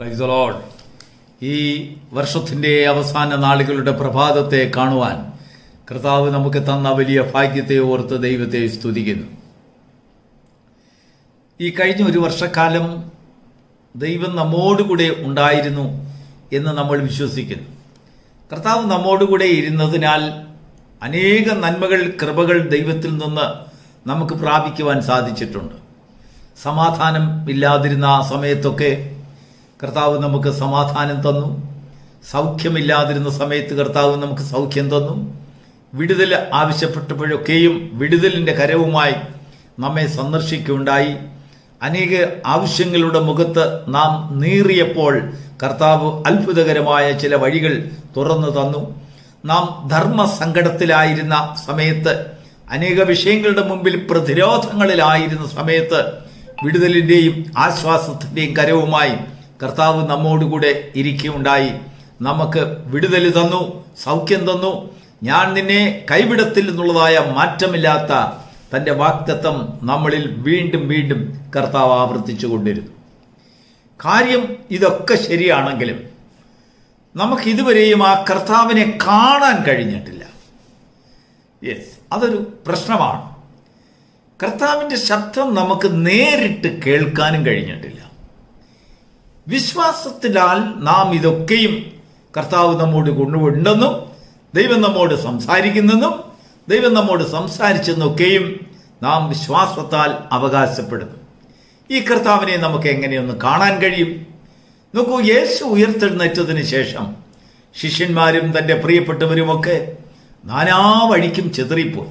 Praise ഈ വർഷത്തിന്റെ അവസാന നാളുകളുടെ പ്രഭാതത്തെ കാണുവാൻ കർത്താവ് നമുക്ക് തന്ന വലിയ ഭാഗ്യത്തെ ഓർത്ത് ദൈവത്തെ സ്തുതിക്കുന്നു. ഈ കഴിഞ്ഞ ഒരു വർഷക്കാലം ദൈവം നമ്മോടുകൂടെ ഉണ്ടായിരുന്നു എന്ന് നമ്മൾ വിശ്വസിക്കുന്നു. കർത്താവ് നമ്മോടുകൂടെ ഇരുന്നതിനാൽ അനേക നന്മകൾ കൃപകൾ ദൈവത്തിൽ നിന്ന് നമുക്ക് പ്രാപിക്കുവാൻ സാധിച്ചിട്ടുണ്ട്. സമാധാനം ഇല്ലാതിരുന്ന ആ സമയത്തൊക്കെ കർത്താവ് നമുക്ക് സമാധാനം തന്നു. സൗഖ്യമില്ലാതിരുന്ന സമയത്ത് കർത്താവ് നമുക്ക് സൗഖ്യം തന്നു. വിടുതൽ ആവശ്യപ്പെട്ടപ്പോഴൊക്കെയും വിടുതലിന്റെ കരവുമായി നമ്മെ സന്ദർശിക്കുകയുണ്ടായി. അനേക ആവശ്യങ്ങളുടെ മുഖത്ത് നാം നീറിയപ്പോൾ കർത്താവ് അത്ഭുതകരമായ ചില വഴികൾ തുറന്നു തന്നു. നാം ധർമ്മസങ്കടത്തിലായിരുന്ന സമയത്ത് അനേക വിഷയങ്ങളുടെ മുമ്പിൽ പ്രതിരോധങ്ങളിലായിരുന്ന സമയത്ത് വിടുതലിന്റെയും ആശ്വാസത്തിന്റെയും കരവുമായി കർത്താവ് നമ്മോടുകൂടെ ഇരിക്കുകയുണ്ടായി. നമുക്ക് വിടുതൽ തന്നു സൗഖ്യം തന്നു. ഞാൻ നിന്നെ കൈവിടത്തിൽ എന്നുള്ളതായ മാറ്റമില്ലാത്ത തന്റെ വാക്തത്വം നമ്മളിൽ വീണ്ടും വീണ്ടും കർത്താവ് ആവർത്തിച്ചു കൊണ്ടിരുന്നു. കാര്യം ഇതൊക്കെ ശരിയാണെങ്കിലും നമുക്ക് ഇതുവരെയും ആ കർത്താവിനെ കാണാൻ കഴിഞ്ഞിട്ടില്ല. യെസ് അതൊരു പ്രശ്നമാണ്. കർത്താവിന്റെ ശബ്ദം നമുക്ക് നേരിട്ട് കേൾക്കാനും കഴിഞ്ഞിട്ടില്ല. വിശ്വാസത്തിനാൽ നാം ഇതൊക്കെയും കർത്താവ് നമ്മോട് കൊണ്ടുണ്ടെന്നും ദൈവം നമ്മോട് സംസാരിക്കുന്നെന്നും ദൈവം നമ്മോട് സംസാരിച്ചെന്നൊക്കെയും നാം വിശ്വാസത്താൽ അവകാശപ്പെടുന്നു. ഈ കർത്താവിനെ നമുക്ക് എങ്ങനെയൊന്ന് കാണാൻ കഴിയും? നോക്കൂ യേശു ഉയർത്തെഴുന്നേറ്റതിന് ശേഷം ശിഷ്യന്മാരും തന്റെ പ്രിയപ്പെട്ടവരുമൊക്കെ നാനാ വഴിക്കും ചെതറിപ്പോയി.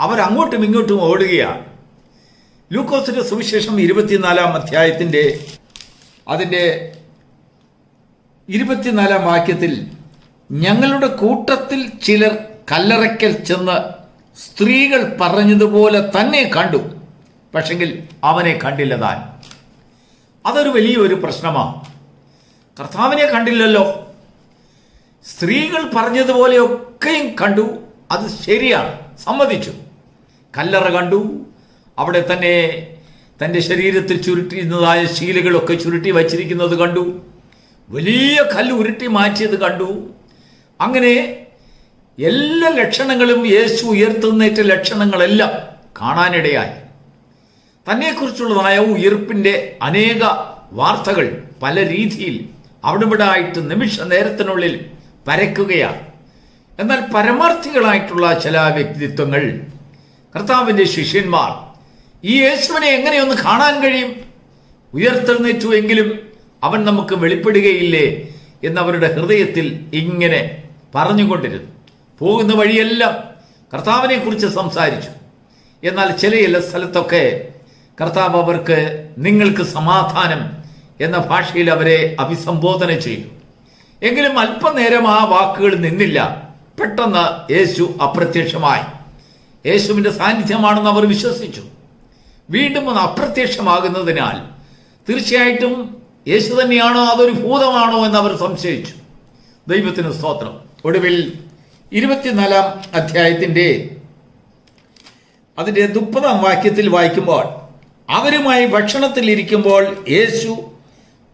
അവരങ്ങോട്ടും ഇങ്ങോട്ടും ഓടുകയാണ്. ലൂക്കോസിന്റെ സുവിശേഷം ഇരുപത്തിനാലാം അധ്യായത്തിന്റെ അതിന്റെ ഇരുപത്തിനാലാം വാക്യത്തിൽ ഞങ്ങളുടെ കൂട്ടത്തിൽ ചിലർ കല്ലറയ്ക്കൽ ചെന്ന് സ്ത്രീകൾ പറഞ്ഞതുപോലെ തന്നെ കണ്ടു. പക്ഷെങ്കിൽ അവനെ കണ്ടില്ല താൻ. അതൊരു വലിയൊരു പ്രശ്നമാണ് കർത്താവിനെ കണ്ടില്ലല്ലോ. സ്ത്രീകൾ പറഞ്ഞതുപോലെയൊക്കെയും കണ്ടു. അത് ശരിയാണ്. സമ്മതിച്ചു. കല്ലറ കണ്ടു. അവിടെ തന്നെ തന്റെ ശരീരത്തിൽ ചുരുട്ടിയിരുന്നതായ ശീലകളൊക്കെ ചുരുട്ടി വച്ചിരിക്കുന്നത് കണ്ടു. വലിയ കല്ല് ഉരുട്ടി മാറ്റിയത് കണ്ടു. അങ്ങനെ എല്ലാ ലക്ഷണങ്ങളും യേശു ഉയർത്തുന്നേറ്റ ലക്ഷണങ്ങളെല്ലാം കാണാനിടയായി. തന്നെക്കുറിച്ചുള്ളതായ ഉയർപ്പിന്റെ അനേക വാർത്തകൾ പല രീതിയിൽ അവിടെവിടായിട്ട് നിമിഷ നേരത്തിനുള്ളിൽ പരക്കുകയാണ്. എന്നാൽ പരമാർത്ഥികളായിട്ടുള്ള ചില വ്യക്തിത്വങ്ങൾ കർത്താവിന്റെ ശിഷ്യന്മാർ ഈ യേശുവിനെ എങ്ങനെയൊന്ന് കാണാൻ കഴിയും? ഉയർത്തെഴുന്നേറ്റു എങ്കിലും അവൻ നമുക്ക് വെളിപ്പെടുകയില്ലേ എന്നവരുടെ ഹൃദയത്തിൽ ഇങ്ങനെ പറഞ്ഞുകൊണ്ടിരുന്നു. പോകുന്ന വഴിയെല്ലാം കർത്താവിനെ കുറിച്ച് സംസാരിച്ചു. എന്നാൽ ചില ചില സ്ഥലത്തൊക്കെ കർത്താവ് അവർക്ക് നിങ്ങൾക്ക് സമാധാനം എന്ന ഭാഷയിൽ അവരെ അഭിസംബോധന ചെയ്തു. എങ്കിലും അല്പനേരം ആ വാക്കുകൾ നിന്നില്ല. പെട്ടെന്ന് യേശു അപ്രത്യക്ഷമായി. യേശുവിന്റെ സാന്നിധ്യമാണെന്ന് അവർ വിശ്വസിച്ചു. വീണ്ടും ഒന്ന് അപ്രത്യക്ഷമാകുന്നതിനാൽ തീർച്ചയായിട്ടും യേശു തന്നെയാണോ അതൊരു ഭൂതമാണോ എന്ന് അവർ സംശയിച്ചു. ദൈവത്തിന് സ്തോത്രം. ഒടുവിൽ ഇരുപത്തിനാലാം അധ്യായത്തിന്റെ അതിന്റെ മുപ്പതാം വാക്യത്തിൽ വായിക്കുമ്പോൾ അവരുമായി ഭക്ഷണത്തിൽ ഇരിക്കുമ്പോൾ യേശു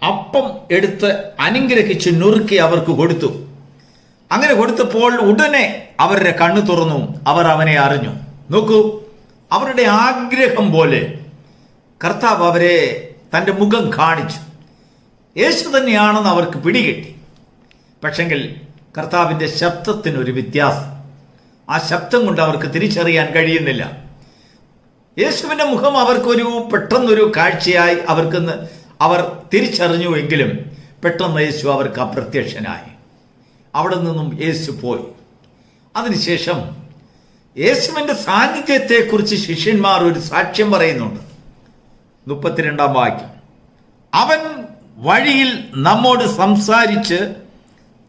അപ്പം എടുത്ത് അനുഗ്രഹിച്ച് നുറുക്കി അവർക്ക് കൊടുത്തു. അങ്ങനെ കൊടുത്തപ്പോൾ ഉടനെ അവരുടെ കണ്ണു തുറന്നു. അവർ അവനെ അറിഞ്ഞു. നോക്കൂ അവരുടെ ആഗ്രഹം പോലെ കർത്താവ് അവരെ തന്റെ മുഖം കാണിച്ചു. യേശു തന്നെയാണെന്ന് അവർക്ക് പിടികിട്ടി. പക്ഷെങ്കിൽ കർത്താവിന്റെ ശബ്ദത്തിനൊരു വ്യത്യാസം. ആ ശബ്ദം കൊണ്ട് അവർക്ക് തിരിച്ചറിയാൻ കഴിയുന്നില്ല. യേശുവിന്റെ മുഖം അവർക്കൊരു പെട്ടെന്നൊരു കാഴ്ചയായി അവർക്ക് അവർ തിരിച്ചറിഞ്ഞു എങ്കിലും പെട്ടെന്ന് യേശു അവർക്ക് അപ്രത്യക്ഷനായി. അവിടെ നിന്നും യേശു പോയി. അതിനുശേഷം യേശുവിന്റെ സാന്നിധ്യത്തെക്കുറിച്ച് ശിഷ്യന്മാർ ഒരു സാക്ഷ്യം പറയുന്നുണ്ട്. മുപ്പത്തിരണ്ടാം വാക്യം. അവൻ വഴിയിൽ നമ്മോട് സംസാരിച്ച്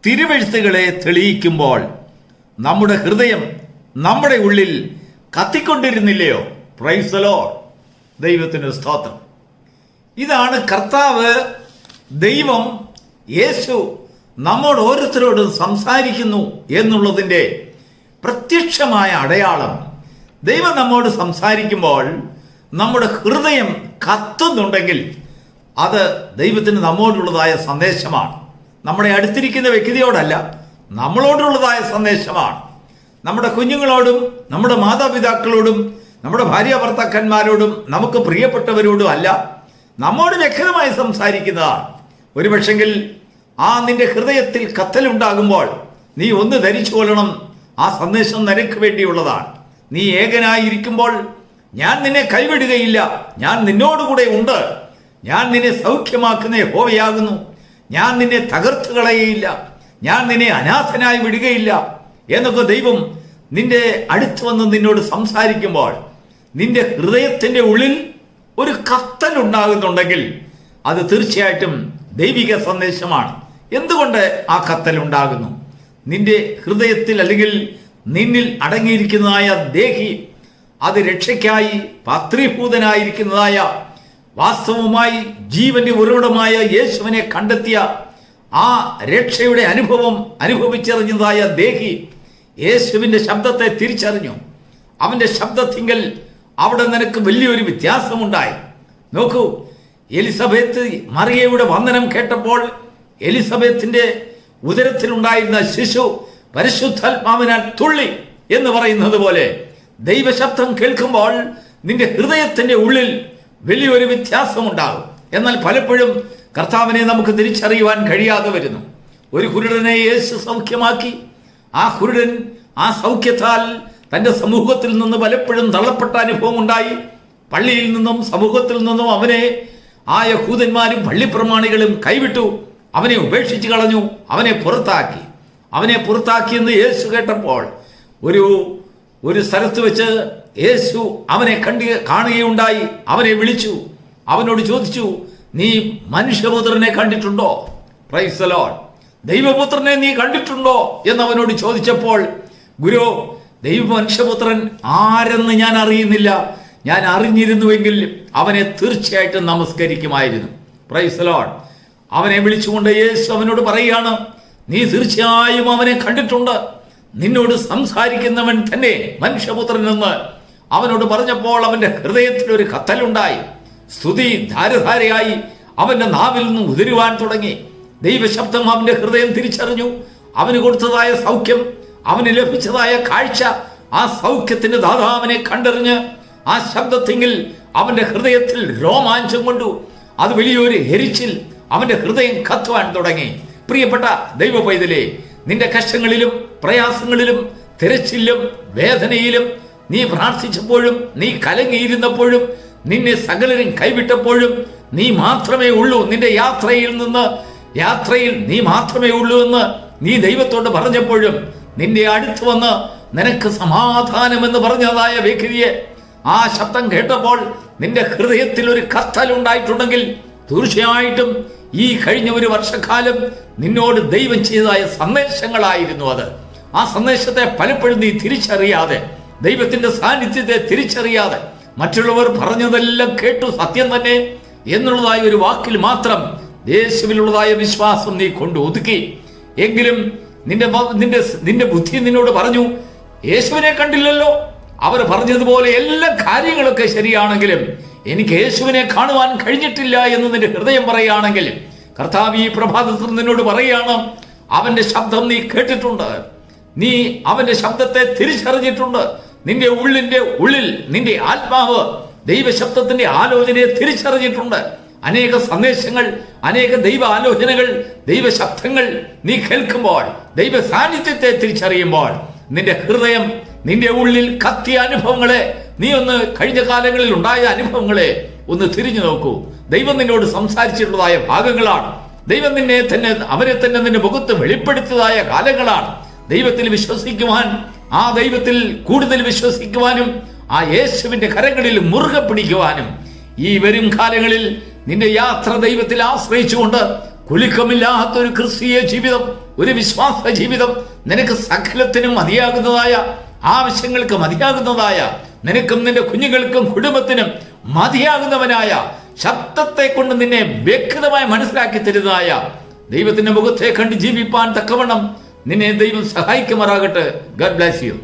തിരുവെഴുത്തുകളെ തെളിയിക്കുമ്പോൾ നമ്മുടെ ഹൃദയം നമ്മുടെ ഉള്ളിൽ കത്തിക്കൊണ്ടിരുന്നില്ലയോ? പ്രൈസലോ ദൈവത്തിന് സ്തോത്രം. ഇതാണ് കർത്താവ് ദൈവം യേശു നമ്മോട് ഓരോരുത്തരോടും സംസാരിക്കുന്നു എന്നുള്ളതിന്റെ പ്രത്യക്ഷമായ അടയാളം. ദൈവം നമ്മോട് സംസാരിക്കുമ്പോൾ നമ്മുടെ ഹൃദയം കത്തുന്നുണ്ടെങ്കിൽ അത് ദൈവത്തിന് നമ്മോടുള്ളതായ സന്ദേശമാണ്. നമ്മുടെ അടുത്തിരിക്കുന്ന വ്യക്തിയോടല്ല നമ്മളോടുള്ളതായ സന്ദേശമാണ്. നമ്മുടെ കുഞ്ഞുങ്ങളോടും നമ്മുടെ മാതാപിതാക്കളോടും നമ്മുടെ ഭാര്യ ഭർത്താക്കന്മാരോടും നമുക്ക് പ്രിയപ്പെട്ടവരോടും അല്ല നമ്മോട് വ്യക്തമായി സംസാരിക്കുന്നതാണ്. ഒരു പക്ഷെങ്കിൽ ആ നിന്റെ ഹൃദയത്തിൽ കത്തലുണ്ടാകുമ്പോൾ നീ ഒന്ന് ധരിച്ചു കൊള്ളണം ആ സന്ദേശം നിനക്ക് വേണ്ടിയുള്ളതാണ്. നീ ഏകനായിരിക്കുമ്പോൾ ഞാൻ നിന്നെ കൈവിടുകയില്ല. ഞാൻ നിന്നോടുകൂടെ ഉണ്ട്. ഞാൻ നിന്നെ സൗഖ്യമാക്കുന്ന ഹോവയാകുന്നു ഞാൻ നിന്നെ തകർത്ത് കളയുകയില്ല. ഞാൻ നിന്നെ അനാഥനായി വിടുകയില്ല. എന്നൊക്കെ ദൈവം നിന്റെ അടുത്ത് വന്ന് നിന്നോട് സംസാരിക്കുമ്പോൾ നിന്റെ ഹൃദയത്തിന്റെ ഉള്ളിൽ ഒരു കത്തൽ ഉണ്ടാകുന്നുണ്ടെങ്കിൽ അത് തീർച്ചയായിട്ടും ദൈവിക സന്ദേശമാണ്. എന്തുകൊണ്ട് ആ കത്തൽ ഉണ്ടാകുന്നു? നിന്റെ ഹൃദയത്തിൽ അല്ലെങ്കിൽ നിന്നിൽ അടങ്ങിയിരിക്കുന്നതായ ദേഹി അത് രക്ഷയ്ക്കായി പാത്രീഭൂതനായിരിക്കുന്നതായ വാസ്തവമായി ജീവന്റെ ഉറവിടമായ യേശുവിനെ കണ്ടെത്തിയ ആ രക്ഷയുടെ അനുഭവം അനുഭവിച്ചറിഞ്ഞതായ ദേഹി യേശുവിന്റെ ശബ്ദത്തെ തിരിച്ചറിഞ്ഞു. അവന്റെ ശബ്ദത്തിങ്കൽ അവിടെ നിനക്ക് വലിയൊരു വ്യത്യാസമുണ്ടായി. നോക്കൂ എലിസബത്ത് മറിയയുടെ വന്ദനം കേട്ടപ്പോൾ എലിസബത്തിന്റെ ഉദരത്തിലുണ്ടായിരുന്ന ശിശു പരിശുദ്ധാത്മാവിനാൽ തുള്ളി എന്ന് പറയുന്നത് പോലെ ദൈവശബ്ദം കേൾക്കുമ്പോൾ നിന്റെ ഹൃദയത്തിന്റെ ഉള്ളിൽ വലിയൊരു വ്യത്യാസമുണ്ടാകും. എന്നാൽ പലപ്പോഴും കർത്താവിനെ നമുക്ക് തിരിച്ചറിയുവാൻ കഴിയാതെ വരുന്നു. ഒരു കുരുടനെ യേശു സൗഖ്യമാക്കി. ആ കുരുടൻ ആ സൗഖ്യത്താൽ തന്റെ സമൂഹത്തിൽ നിന്ന് പലപ്പോഴും തള്ളപ്പെട്ട അനുഭവം ഉണ്ടായി പള്ളിയിൽ നിന്നും സമൂഹത്തിൽ നിന്നും അവനെ ആ യഹൂദന്മാരും പള്ളിപ്രമാണികളും കൈവിട്ടു. അവനെ ഉപേക്ഷിച്ച് കളഞ്ഞു അവനെ പുറത്താക്കി. അവനെ പുറത്താക്കിയെന്ന് യേശു കേട്ടപ്പോൾ ഒരു ഒരു സ്ഥലത്ത് വെച്ച് യേശു അവനെ കണ്ടി കാണുകയുണ്ടായി. അവനെ വിളിച്ചു. അവനോട് ചോദിച്ചു നീ മനുഷ്യപുത്രനെ കണ്ടിട്ടുണ്ടോ? പ്രൈസ് ലോഡ് ദൈവപുത്രനെ നീ കണ്ടിട്ടുണ്ടോ? എന്ന് അവനോട് ചോദിച്ചപ്പോൾ ഗുരു ദൈവ മനുഷ്യപുത്രൻ ആരെന്ന് ഞാൻ അറിയുന്നില്ല. ഞാൻ അറിഞ്ഞിരുന്നുവെങ്കിൽ അവനെ തീർച്ചയായിട്ടും നമസ്കരിക്കുമായിരുന്നു. പ്രൈസ് ലോഡ് അവനെ വിളിച്ചുകൊണ്ട് യേശു അവനോട് പറയുകയാണ് നീ തീർച്ചയായും അവനെ കണ്ടിട്ടുണ്ട്. നിന്നോട് സംസാരിക്കുന്നവൻ തന്നെ മനുഷ്യപുത്രൻ എന്ന്. അവനോട് പറഞ്ഞപ്പോൾ അവന്റെ ഹൃദയത്തിൽ ഒരു കത്തലുണ്ടായി. സ്തുതി ധാരധാരയായി. അവന്റെ നാവിൽ നിന്ന് ഉതിരുവാൻ തുടങ്ങി. ദൈവശബ്ദം അവന്റെ ഹൃദയം തിരിച്ചറിഞ്ഞു. അവന് കൊടുത്തതായ സൗഖ്യം അവന് ലഭിച്ചതായ കാഴ്ച ആ സൗഖ്യത്തിന്റെ ദാതാവിനെ കണ്ടറിഞ്ഞ് ആ ശബ്ദത്തിങ്കിൽ അവന്റെ ഹൃദയത്തിൽ രോമാഞ്ചം കൊണ്ടു. അത് വലിയൊരു എരിച്ചിൽ അവന്റെ ഹൃദയം കത്തുവാൻ തുടങ്ങി. പ്രിയപ്പെട്ട ദൈവ പൈതലേ നിന്റെ കഷ്ടങ്ങളിലും പ്രയാസങ്ങളിലും തിരച്ചിലും വേദനയിലും നീ പ്രാർത്ഥിച്ചപ്പോഴും നീ കലങ്ങിയിരുന്നപ്പോഴും നിന്നെ സകലരും കൈവിട്ടപ്പോഴും നീ മാത്രമേ ഉള്ളൂ. നിന്റെ യാത്രയിൽ നിന്ന് യാത്രയിൽ നീ മാത്രമേ ഉള്ളൂ എന്ന് നീ ദൈവത്തോട് പറഞ്ഞപ്പോഴും നിന്റെ അടുത്ത് വന്ന് നിനക്ക് സമാധാനം എന്ന് പറഞ്ഞതായ വ്യക്തിയെ ആ ശബ്ദം കേട്ടപ്പോൾ നിന്റെ ഹൃദയത്തിൽ ഒരു കത്തൽ ഉണ്ടായിട്ടുണ്ടെങ്കിൽ തീർച്ചയായിട്ടും ഈ കഴിഞ്ഞ ഒരു വർഷക്കാലം നിന്നോട് ദൈവം ചെയ്തതായ സന്ദേശങ്ങളായിരുന്നു അത്. ആ സന്ദേശത്തെ പലപ്പോഴും നീ തിരിച്ചറിയാതെ ദൈവത്തിന്റെ സാന്നിധ്യത്തെ തിരിച്ചറിയാതെ മറ്റുള്ളവർ പറഞ്ഞതെല്ലാം കേട്ടു സത്യം തന്നെ എന്നുള്ളതായ ഒരു വാക്കിൽ മാത്രം യേശുവിലുള്ളതായ വിശ്വാസം നീ കൊണ്ട് ഒതുക്കി. എങ്കിലും നിന്റെ നിന്റെ നിന്റെ ബുദ്ധി നിന്നോട് പറഞ്ഞു യേശുവിനെ കണ്ടില്ലല്ലോ. അവർ പറഞ്ഞതുപോലെ എല്ലാ കാര്യങ്ങളൊക്കെ ശരിയാണെങ്കിലും എനിക്ക് യേശുവിനെ കാണുവാൻ കഴിഞ്ഞിട്ടില്ല എന്ന് നിന്റെ ഹൃദയം പറയുകയാണെങ്കിൽ കർത്താവ് ഈ പ്രഭാതത്തിൽ നിന്നോട് പറയുകയാണ് അവന്റെ ശബ്ദം നീ കേട്ടിട്ടുണ്ട്. നീ അവന്റെ ശബ്ദത്തെ തിരിച്ചറിഞ്ഞിട്ടുണ്ട്. നിന്റെ ഉള്ളിന്റെ ഉള്ളിൽ നിന്റെ ആത്മാവ് ദൈവശബ്ദത്തിന്റെ ആലോചനയെ തിരിച്ചറിഞ്ഞിട്ടുണ്ട്. അനേക സന്ദേശങ്ങൾ അനേക ദൈവ ആലോചനകൾ ദൈവശബ്ദങ്ങൾ നീ കേൾക്കുമ്പോൾ ദൈവ സാന്നിധ്യത്തെ തിരിച്ചറിയുമ്പോൾ നിന്റെ ഹൃദയം നിന്റെ ഉള്ളിൽ കത്തിയ അനുഭവങ്ങളെ നീ ഒന്ന് കഴിഞ്ഞ കാലങ്ങളിൽ ഉണ്ടായ അനുഭവങ്ങളെ ഒന്ന് തിരിഞ്ഞു നോക്കൂ. ദൈവം നിന്നോട് സംസാരിച്ചിട്ടുള്ളതായ ഭാഗങ്ങളാണ്. ദൈവം നിന്നെ തന്നെ അവരെ തന്നെ നിന്റെ മുഖത്ത് വെളിപ്പെടുത്തിയതായ കാലങ്ങളാണ്. ദൈവത്തിൽ വിശ്വസിക്കുവാൻ ആ ദൈവത്തിൽ കൂടുതൽ വിശ്വസിക്കുവാനും ആ യേശുവിന്റെ കരങ്ങളിൽ മുറുകെ പിടിക്കുവാനും ഈ വരും കാലങ്ങളിൽ നിന്റെ യാത്ര ദൈവത്തിൽ ആശ്രയിച്ചുകൊണ്ട് കുലുക്കമില്ലാത്ത ഒരു ക്രിസ്തീയ ജീവിതം ഒരു വിശ്വാസ ജീവിതം നിനക്ക് സകലത്തിനും മതിയാകുന്നതായ ആവശ്യങ്ങൾക്ക് മതിയാകുന്നതായ നിനക്കും നിന്റെ കുഞ്ഞുങ്ങൾക്കും കുടുംബത്തിനും മതിയാകുന്നവനായ ശബ്ദത്തെ കൊണ്ട് നിന്നെ വ്യക്തമായി മനസ്സിലാക്കി തരുന്നതായ ദൈവത്തിന്റെ മുഖത്തെ കണ്ട് ജീവിപ്പാൻ തക്കവണ്ണം നിന്നെ ദൈവം സഹായിക്കുമാറാകട്ടെ. ഗഡ് ബ്ലാസ് യു